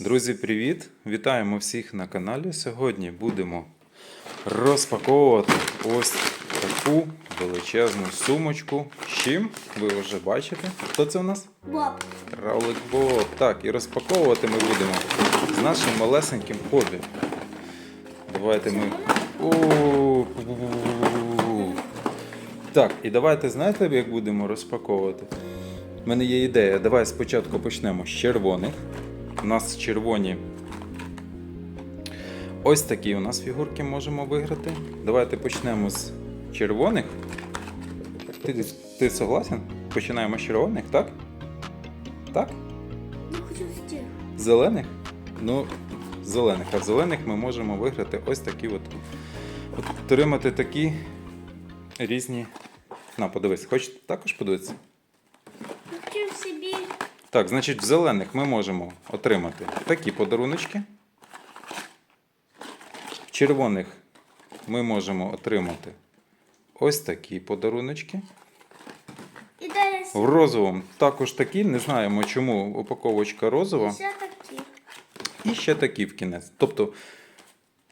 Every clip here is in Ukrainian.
Друзі, привіт! Вітаємо всіх на каналі. Сьогодні будемо розпаковувати ось таку величезну сумочку. З чим ви вже бачите? Хто це у нас? Боб. Равлик Боб. Так, і розпаковувати ми будемо з нашим малесеньким хобі. Давайте ми. Так, і давайте знаєте, як будемо розпаковувати? У мене є ідея. Давай спочатку почнемо з червоних. У нас червоні. Ось такі у нас фігурки можемо виграти. Давайте почнемо з червоних. Ти, ти согласен? Починаємо з червоних, так? Так? Я хочу стих. Зелених? Ну, зелених. А зелених ми можемо виграти ось такі от отримати такі різні. На, подивись, хочете також подивитися? Так, значить, в зелених ми можемо отримати такі подаруночки. В червоних ми можемо отримати ось такі подаруночки. В розовому також такі. Не знаємо, чому упаковочка розова. ще такі. І ще такі в кінець. Тобто,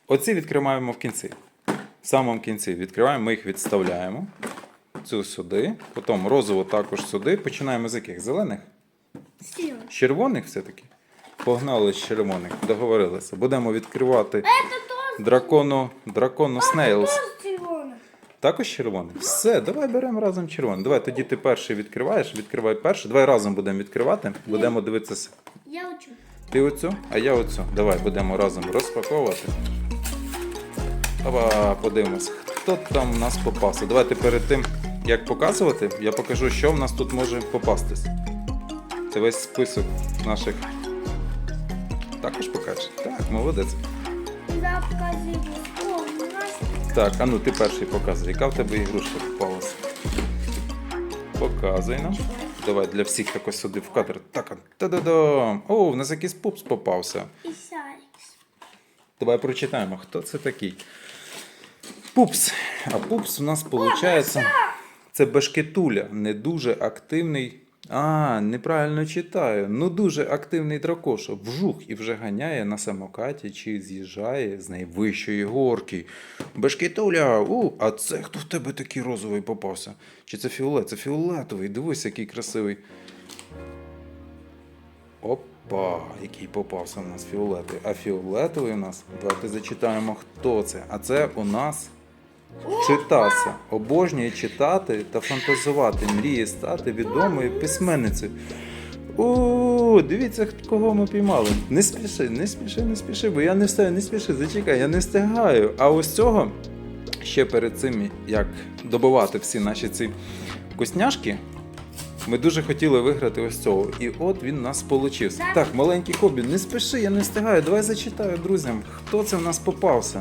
оці відкриваємо в кінці. В самому кінці відкриваємо, ми їх відставляємо. Цю сюди. Потім розову також сюди. Починаємо з яких? Зелених? Червоних все-таки? Погнали з червоних, договорилися. Будемо відкривати дракону, дракону Снейлс. Також червоний? Все, давай беремо разом червоний. Давай тоді ти перший відкриваєш, відкривай перший. Давай разом будемо відкривати. Будемо дивитися. Я учу. Ти оцю, а я оцю. Давай будемо разом розпаковувати. Давай подивимось, хто там в нас попався. Давайте перед тим, як показувати, я покажу, що в нас тут може попастись. Це весь список наших. Також покажеш? Так, молодець. Я показую. О, у нас Так, а ну ти перший показуй, яка в тебе ігрушка попалася. Показуй нам. Давай для всіх так ось сюди в кадр. Так, а, та-да-дам. О, в нас якийсь пупс попався. і Сарікс. Давай прочитаємо, хто це такий. Пупс. А пупс у нас виходить. Це бешкетуля, не дуже активний. А, неправильно читаю. Ну дуже активний дракоша. Вжух і вже ганяє на самокаті чи з'їжджає з найвищої горки. Бешкетуля! У, а це хто в тебе такий розовий попався? Чи це фіолет? Це фіолетовий. Дивись, який красивий. Опа, який попався у нас фіолетовий. А фіолетовий у нас, давайте зачитаємо, хто це. А це у нас читася. Обожнює читати та фантазувати. Мріє стати відомою письменницею. О, дивіться, кого ми піймали. Не спіши, не спіши, не спіши, бо я не встигаю, не спіши, зачекай, я не встигаю. А ось цього ще перед цим, як добувати всі наші ці вкусняшки, ми дуже хотіли виграти ось цього. І от він у нас получився. Так, маленький хобі, не спіши, я не встигаю. Давай зачитаю друзям, хто це в нас попався.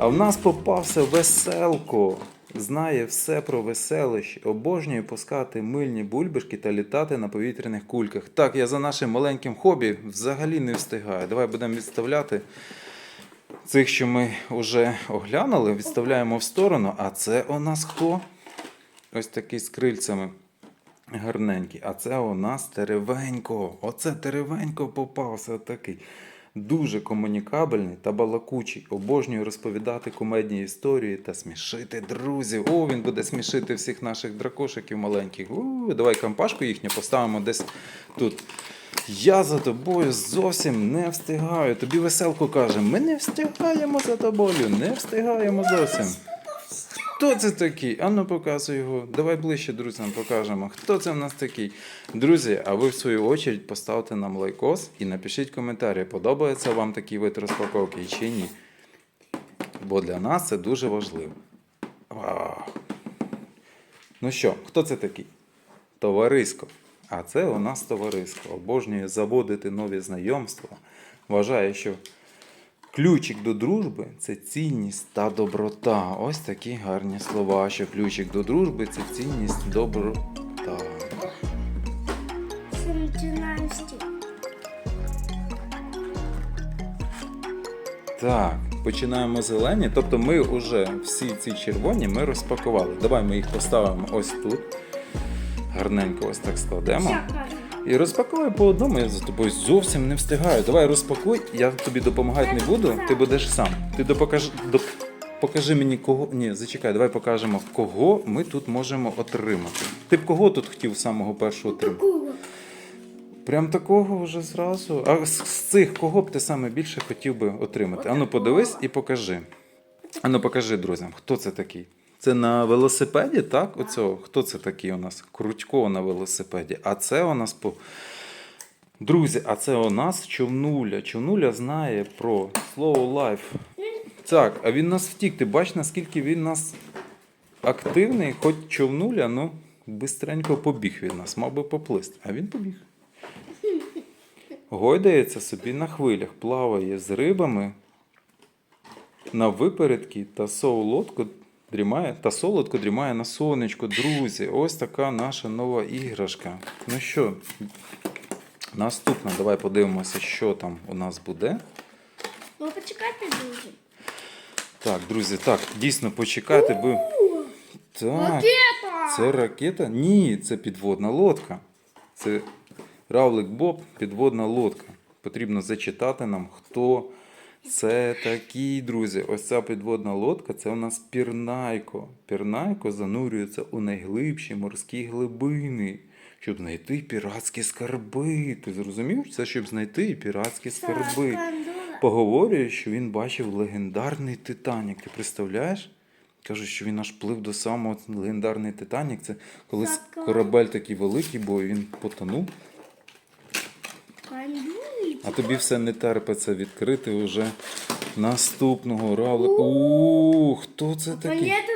А в нас попався веселко. Знає все про веселощі, обожнює пускати мильні бульбашки та літати на повітряних кульках. Так, я за нашим маленьким хобі взагалі не встигаю. Давай будемо відставляти цих, що ми вже оглянули, відставляємо в сторону. А це у нас хто? Ось такий з крильцями. Гарненький. А це у нас Теревенько. Оце Теревенько попався такий. Дуже комунікабельний та балакучий. Обожнює розповідати кумедні історії та смішити друзів. О, він буде смішити всіх наших дракошиків маленьких. У, давай компашку їхню поставимо десь тут. Я за тобою зовсім не встигаю. Тобі веселко каже, ми не встигаємо за тобою, не встигаємо зовсім. Хто це такий? Ану, показуй його. Давай ближче друзям покажемо. Хто це в нас такий? Друзі, а ви в свою очередь поставте нам лайкос і напишіть коментарі, подобається вам такий вид розпаковки чи ні. Бо для нас це дуже важливо. Вау. Ну що, хто це такий? Товарисько. А це у нас товарисько. Обожнює заводити нові знайомства. Вважає, що Ключик до дружби це цінність та доброта. Ось такі гарні слова, що ключик до дружби це цінність доброта. Починаємо. Так, починаємо зелені. Тобто ми вже всі ці червоні ми розпакували. Давай ми їх поставимо ось тут. Гарненько ось так складемо. І розпаковуй по одному, я за тобою зовсім не встигаю. Давай розпакуй, я тобі допомагати не буду, ти будеш сам. Ти допокаж... доп... покажи мені кого. Ні, зачекай, давай покажемо, кого ми тут можемо отримати. Ти б кого тут хотів самого першого отримати? Такого. Прям такого вже зразу. А з, з цих кого б ти саме більше хотів би отримати? Ану, подивись і покажи. Ану, покажи друзям, хто це такий. Це на велосипеді, так? Оцього. Хто це такий у нас? Крутько на велосипеді. А це у нас по. Друзі, а це у нас човнуля. Човнуля знає про слово лайф. Так, а він нас втік. Ти бачиш, наскільки він нас активний, хоч човнуля, ну, бистренько побіг від нас, мав би поплисти. А він побіг. Гойдається собі на хвилях, плаває з рибами на випередки та солодко дрімає, та солодко дрімає на сонечку. Друзі, ось така наша нова іграшка. Ну що, наступна, давай подивимося, що там у нас буде. Ну, почекайте, друзі. Так, друзі, так, дійсно почекайте, бо. Так, Ракета! це ракета? Ні, це підводна лодка. Це Равлик Боб, підводна лодка. Потрібно зачитати нам, хто це такий, друзі. Ось ця підводна лодка це у нас пірнайко. Пірнайко занурюється у найглибші морські глибини, щоб знайти піратські скарби. Ти зрозумів? Це щоб знайти піратські скарби. Поговорює, що він бачив легендарний Титанік. Ти представляєш? Кажуть, що він аж плив до самого легендарний Титанік. Це коли Так. корабель такий великий, бо він потонув. А тобі все не терпиться відкрити уже наступного равлика. У, хто це такий? Планета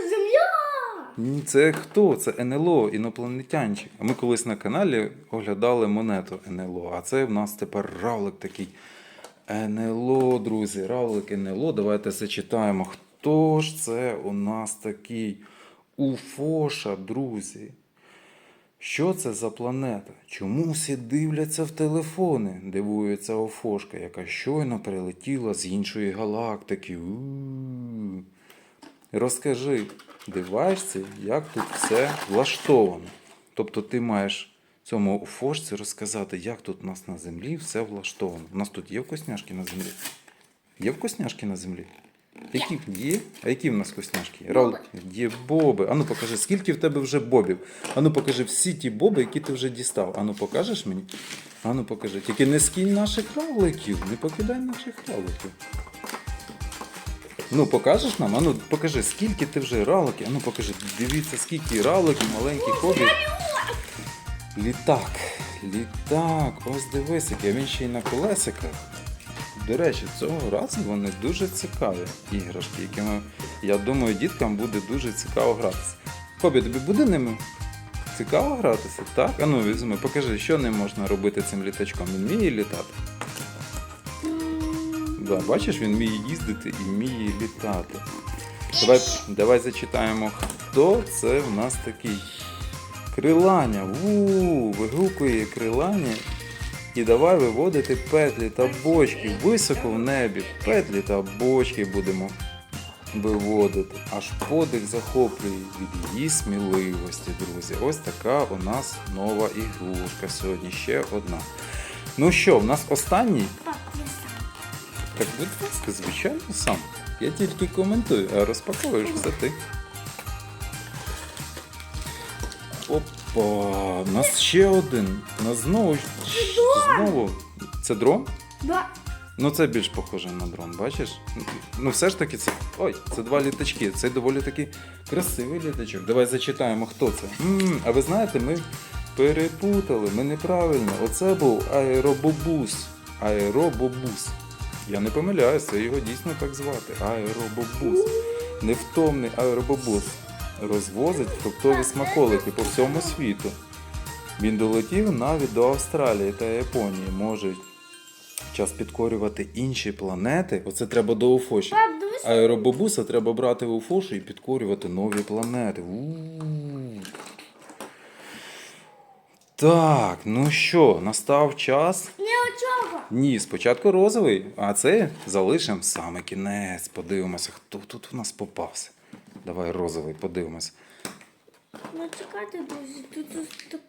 Земля! Це хто? Це НЛО, інопланетянчик. А ми колись на каналі оглядали монету НЛО. А це в нас тепер равлик такий. НЛО, друзі, равлик НЛО. Давайте зачитаємо. Хто ж це у нас такий? Уфоша, друзі. Що це за планета? Чому всі дивляться в телефони? Дивується Офошка, яка щойно прилетіла з іншої галактики. У-у-у. Розкажи дивачці, як тут все влаштовано. Тобто ти маєш цьому Офошці розказати, як тут у нас на землі все влаштовано. У нас тут є вкусняшки на землі? Є вкусняшки на землі? Які є? А які в нас вкусняшки? Рал... Є боби. Ану покажи, скільки в тебе вже бобів? Ану покажи всі ті боби, які ти вже дістав. Ану покажеш мені? Ану покажи. Тільки не скинь наших равликів, не покидай наших равликів. Ну, покажеш нам? Ану, покажи, скільки ти вже равликів. Ану покажи, дивіться, скільки равликів, маленький хобі. Літак. Літак. Ось дивись, який, він ще й на колесиках. До речі, цього разу вони дуже цікаві іграшки, якими, я думаю, діткам буде дуже цікаво гратися. Хобі, тобі буде ними цікаво гратися? Так? А ну візьми, покажи, що не можна робити цим літачком. Він вміє літати. Да, бачиш, він вміє їздити і вміє літати. Давай, давай зачитаємо, хто це в нас такий. Криланя. У, вигукує криланя. І давай виводити петлі та бочки високо в небі. Петлі та бочки будемо виводити. Аж подих захоплює від її сміливості, друзі. Ось така у нас нова ігрушка сьогодні. Ще одна. Ну що, в нас останній? Пап. Так, будь ласка, звичайно, сам. Я тільки коментую, а розпаковуєш все ти. Опа, у нас ще один. У нас знову. Знову. Це дрон? Да. Ну це більш похоже на дрон, бачиш? Ну все ж таки це. Ой, це два літачки. Це доволі таки красивий літачок. Давай зачитаємо, хто це. м а ви знаєте, ми перепутали, ми неправильно. Оце був аеробобус. Аеробобус. Я не помиляюсь, це його дійсно так звати. Аеробобус. Невтомний аеробобус. Розвозить фруктові смаколики по всьому світу. Він долетів навіть до Австралії та Японії. Може час підкорювати інші планети. Оце треба до Уфоші. Аеробобуса треба брати в Уфошу і підкорювати нові планети. У-у-у. Так, ну що, настав час. Ні, спочатку розовий, а це залишимо саме кінець. Подивимося, хто тут у нас попався. Давай розовий, подивимося. Ну чекайте, друзі, тут так.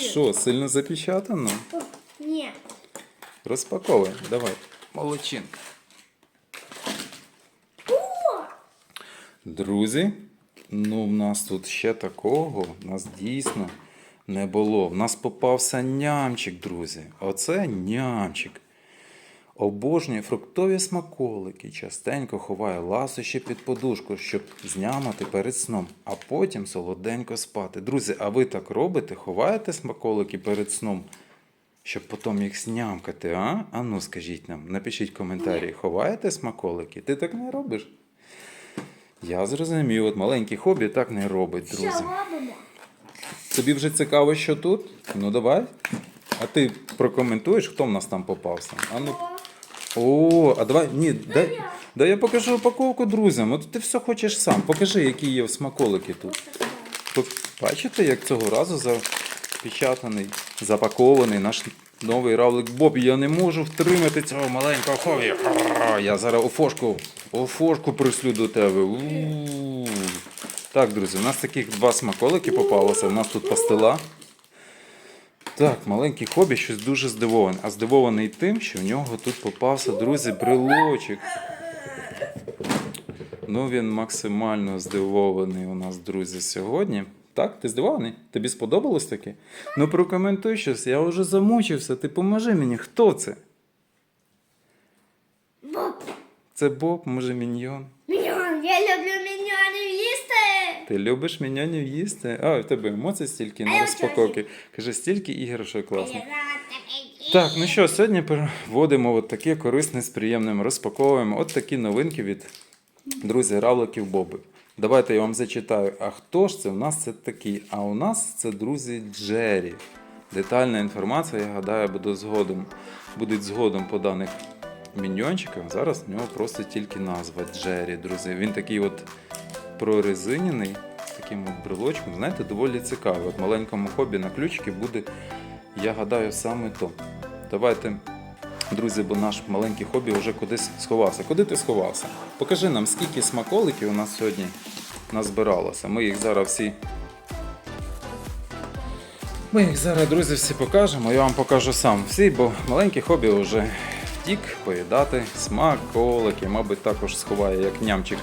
Що, сильно запечатано? Ні. Розпаковуй, давай. Молодчинка. Друзі, ну в нас тут ще такого, в нас дійсно не було. В нас попався нямчик, друзі. Оце нямчик. Обожнює фруктові смаколики, частенько ховає ласощі під подушку, щоб знямати перед сном, а потім солоденько спати. Друзі, а ви так робите? Ховаєте смаколики перед сном, щоб потім їх знямкати, а? А ну скажіть нам, напишіть коментарі, ховаєте смаколики? Ти так не робиш? Я зрозумів, от маленький хобі так не робить, Що друзі. робимо? Тобі вже цікаво, що тут? Ну давай. А ти прокоментуєш, хто в нас там попався? А ну. О, а давай. Ні, дай, дай я покажу упаковку друзям. От ти все хочеш сам. Покажи, які є смаколики тут. Бачите, як цього разу запечатаний, запакований наш новий равлик Боб. Я не можу втримати цього маленького хобі. А, Я зараз офошку, офошку прислю до тебе. У-у-у. Так, друзі, у нас таких два смаколики попалося. У нас тут пастила. Так, маленький хобі щось дуже здивований. А здивований тим, що в нього тут попався, друзі, брелочок. Ну, він максимально здивований у нас, друзі, сьогодні. Так, ти здивований? Тобі сподобалось таке? Ну прокоментуй щось, я вже замучився. Ти поможи мені, хто це? Боб. Це Боб, може міньйон. Міньон, я люблю. Ти любиш міньйонів їсти? А, в тебе емоцій стільки на розпаковки. Каже, стільки іграшок класно. Рада тебе Так, ну що, сьогодні проводимо от таке корисне з приємним, розпаковуємо от такі новинки від друзі равликів Боби. Давайте я вам зачитаю. А хто ж це? У нас це такі. А у нас це друзі Джері. Детальна інформація, я гадаю, буде згодом. Буде згодом по даних міньйончиках. Зараз в нього просто тільки назва Джері, друзі. Він такий от прорезинений, таким от брелочком. Знаєте, доволі цікавий. От маленькому хобі на ключики буде, я гадаю, саме то. Давайте, друзі, бо наш маленький хобі вже кудись сховався. Куди ти сховався? Покажи нам, скільки смаколиків у нас сьогодні назбиралося. Ми їх зараз всі. Ми їх зараз, друзі, всі покажемо. Я вам покажу сам всі, бо маленький хобі вже втік поїдати смаколики. Мабуть, також сховає, як нямчик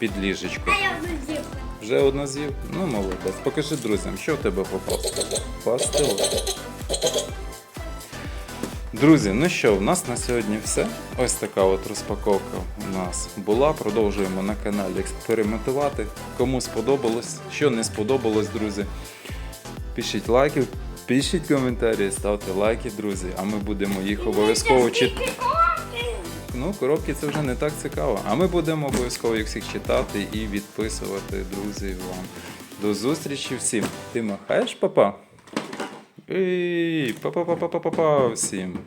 під ліжечко. А я вже з'їв. Вже одна з'їв? Ну, молодець. Покажи друзям, що в тебе попало. Пастило. Друзі, ну що, в нас на сьогодні все. Ось така от розпаковка у нас була. Продовжуємо на каналі експериментувати. Кому сподобалось, що не сподобалось, друзі. Пишіть лайки, пишіть коментарі, ставте лайки, друзі, а ми будемо їх обов'язково читати. Ну, коробки це вже не так цікаво. А ми будемо обов'язково їх всіх читати і відписувати, друзі, вам. До зустрічі всім. Ти махаєш, папа? Ей, па-па-па-па-па-па всім.